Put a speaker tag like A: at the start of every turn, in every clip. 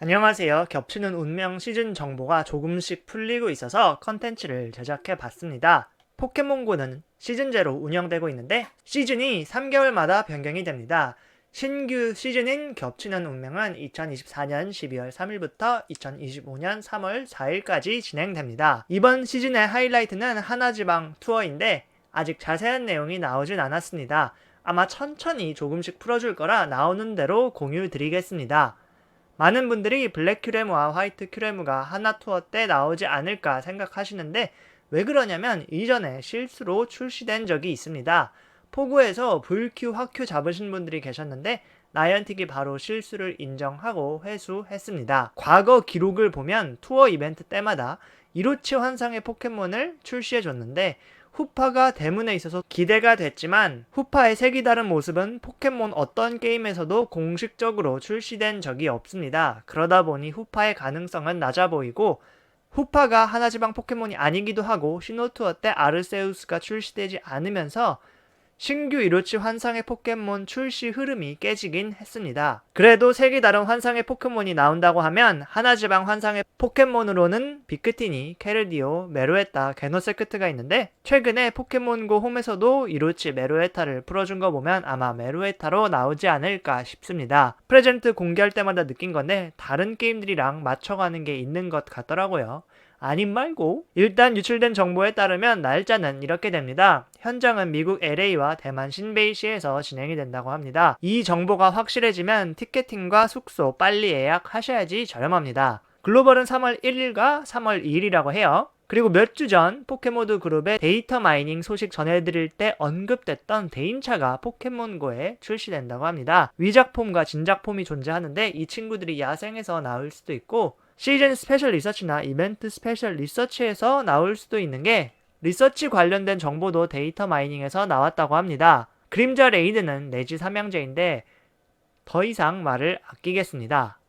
A: 안녕하세요. 겹치는 운명 시즌 정보가 조금씩 풀리고 있어서 컨텐츠를 제작해 봤습니다. 포켓몬고는 시즌제로 운영되고 있는데 시즌이 3개월마다 변경이 됩니다. 신규 시즌인 겹치는 운명은 2024년 12월 3일부터 2025년 3월 4일까지 진행됩니다. 이번 시즌의 하이라이트는 하나지방 투어인데 아직 자세한 내용이 나오진 않았습니다. 아마 천천히 조금씩 풀어줄 거라 나오는 대로 공유 드리겠습니다. 많은 분들이 블랙 큐레무와 화이트 큐레무가 하나 투어 때 나오지 않을까 생각하시는데 왜 그러냐면 이전에 실수로 출시된 적이 있습니다. 포구에서 불큐, 화큐 잡으신 분들이 계셨는데 나이언틱이 바로 실수를 인정하고 회수했습니다. 과거 기록을 보면 투어 이벤트 때마다 이로치 환상의 포켓몬을 출시해줬는데 후파가 대문에 있어서 기대가 됐지만 후파의 색이 다른 모습은 포켓몬 어떤 게임에서도 공식적으로 출시된 적이 없습니다. 그러다 보니 후파의 가능성은 낮아 보이고 후파가 하나지방 포켓몬이 아니기도 하고 시노투어 때 아르세우스가 출시되지 않으면서 신규 이로치 환상의 포켓몬 출시 흐름이 깨지긴 했습니다. 그래도 색이 다른 환상의 포켓몬이 나온다고 하면 하나지방 환상의 포켓몬으로는 비크티니, 케르디오, 메로에타, 게노세크트가 있는데 최근에 포켓몬고 홈에서도 이로치 메로에타를 풀어준 거 보면 아마 메로에타로 나오지 않을까 싶습니다. 프레젠트 공개할 때마다 느낀 건데 다른 게임들이랑 맞춰가는 게 있는 것 같더라고요. 아님 말고 일단 유출된 정보에 따르면 날짜는 이렇게 됩니다. 현장은 미국 LA와 대만 신베이시에서 진행이 된다고 합니다. 이 정보가 확실해지면 티켓팅과 숙소 빨리 예약하셔야지 저렴합니다. 글로벌은 3월 1일과 3월 2일이라고 해요. 그리고 몇 주 전 포켓모드 그룹의 데이터 마이닝 소식 전해드릴 때 언급됐던 대인차가 포켓몬고에 출시된다고 합니다. 위작폼과 진작폼이 존재하는데 이 친구들이 야생에서 나올 수도 있고 시즌 스페셜 리서치나 이벤트 스페셜 리서치에서 나올 수도 있는 게 리서치 관련된 정보도 데이터 마이닝에서 나왔다고 합니다. 그림자 레이드는 내지 삼양제인데 더 이상 말을 아끼겠습니다.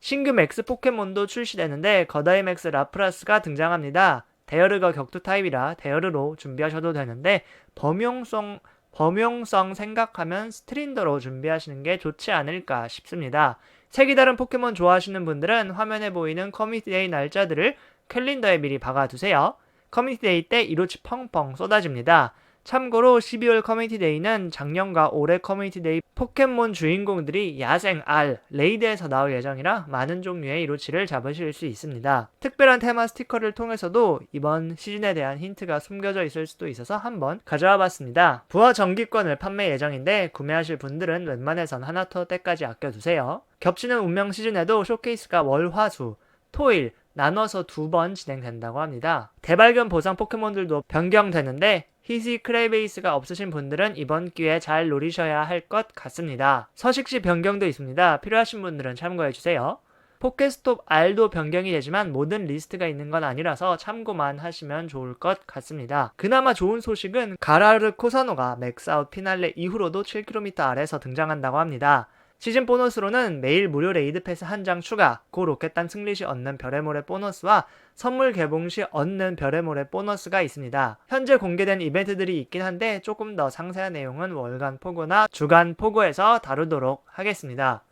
A: 신규 맥스 포켓몬도 출시되는데 거다이 맥스 라프라스가 등장합니다. 대여르가 격투 타입이라 대여르로 준비하셔도 되는데 범용성 범용성 생각하면 스트린더로 준비하시는 게 좋지 않을까 싶습니다. 색이 다른 포켓몬 좋아하시는 분들은 화면에 보이는 커뮤니티 데이 날짜들을 캘린더에 미리 박아두세요. 커뮤니티 데이 때 이로치 펑펑 쏟아집니다. 참고로 12월 커뮤니티 데이는 작년과 올해 커뮤니티 데이 포켓몬 주인공들이 야생 알, 레이드에서 나올 예정이라 많은 종류의 이로치를 잡으실 수 있습니다. 특별한 테마 스티커를 통해서도 이번 시즌에 대한 힌트가 숨겨져 있을 수도 있어서 한번 가져와 봤습니다. 부하 정기권을 판매 예정인데 구매하실 분들은 웬만해선 하나터 때까지 아껴두세요. 겹치는 운명 시즌에도 쇼케이스가 월, 화, 수, 토일, 나눠서 두 번 진행된다고 합니다. 대발견 보상 포켓몬들도 변경되는데 히시 크레이베이스가 없으신 분들은 이번 기회에 잘 노리셔야 할 것 같습니다. 서식시 변경도 있습니다. 필요하신 분들은 참고해주세요. 포켓스톱 R도 변경이 되지만 모든 리스트가 있는 건 아니라서 참고만 하시면 좋을 것 같습니다. 그나마 좋은 소식은 가라르 코사노가 맥스아웃 피날레 이후로도 7km 아래에서 등장한다고 합니다. 시즌 보너스로는 매일 무료 레이드 패스 한 장 추가, 고 로켓단 승리 시 얻는 별의 모래 보너스와 선물 개봉 시 얻는 별의 모래 보너스가 있습니다. 현재 공개된 이벤트들이 있긴 한데 조금 더 상세한 내용은 월간 포고나 주간 포고에서 다루도록 하겠습니다.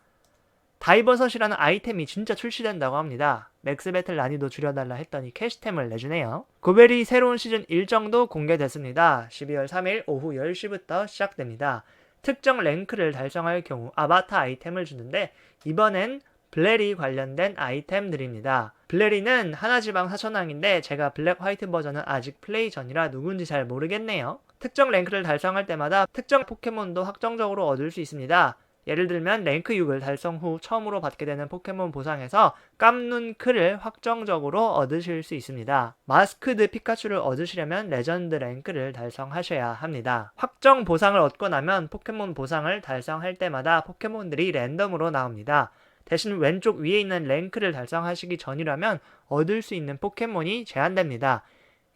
A: 다이버섯이라는 아이템이 진짜 출시된다고 합니다. 맥스 배틀 난이도 줄여달라 했더니 캐시템을 내주네요. 고베리 새로운 시즌 일정도 공개됐습니다. 12월 3일 오후 10시부터 시작됩니다. 특정 랭크를 달성할 경우 아바타 아이템을 주는데 이번엔 블레리 관련된 아이템들입니다. 블레리는 하나지방 사천왕인데 제가 블랙 화이트 버전은 아직 플레이 전이라 누군지 잘 모르겠네요. 특정 랭크를 달성할 때마다 특정 포켓몬도 확정적으로 얻을 수 있습니다. 예를 들면 랭크 6을 달성 후 처음으로 받게 되는 포켓몬 보상에서 깜눈크를 확정적으로 얻으실 수 있습니다. 마스크드 피카츄를 얻으시려면 레전드 랭크를 달성하셔야 합니다. 확정 보상을 얻고 나면 포켓몬 보상을 달성할 때마다 포켓몬들이 랜덤으로 나옵니다. 대신 왼쪽 위에 있는 랭크를 달성하시기 전이라면 얻을 수 있는 포켓몬이 제한됩니다.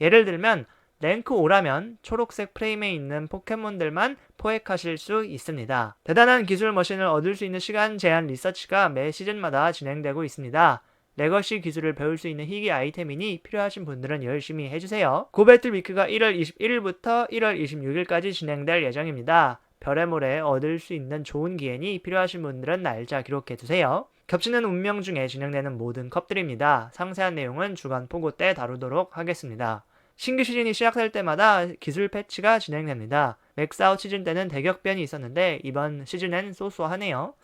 A: 예를 들면 랭크 5라면 초록색 프레임에 있는 포켓몬들만 포획하실 수 있습니다. 대단한 기술 머신을 얻을 수 있는 시간 제한 리서치가 매 시즌마다 진행되고 있습니다. 레거시 기술을 배울 수 있는 희귀 아이템이니 필요하신 분들은 열심히 해주세요. 고배틀 위크가 1월 21일부터 1월 26일까지 진행될 예정입니다. 별의 모래 얻을 수 있는 좋은 기회니 필요하신 분들은 날짜 기록해두세요. 겹치는 운명 중에 진행되는 모든 컵들입니다. 상세한 내용은 주간 포고 때 다루도록 하겠습니다. 신규 시즌이 시작될 때마다 기술 패치가 진행됩니다. 맥스아웃 시즌 때는 대격변이 있었는데 이번 시즌엔 소소하네요.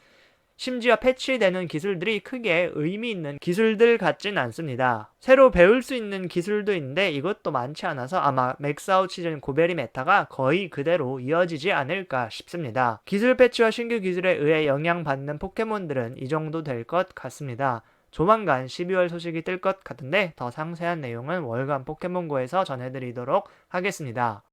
A: 심지어 패치되는 기술들이 크게 의미 있는 기술들 같진 않습니다. 새로 배울 수 있는 기술도 있는데 이것도 많지 않아서 아마 맥스아웃 시즌 고베리 메타가 거의 그대로 이어지지 않을까 싶습니다. 기술 패치와 신규 기술에 의해 영향받는 포켓몬들은 이 정도 될 것 같습니다. 조만간 12월 소식이 뜰 것 같은데 더 상세한 내용은 월간 포켓몬고에서 전해드리도록 하겠습니다.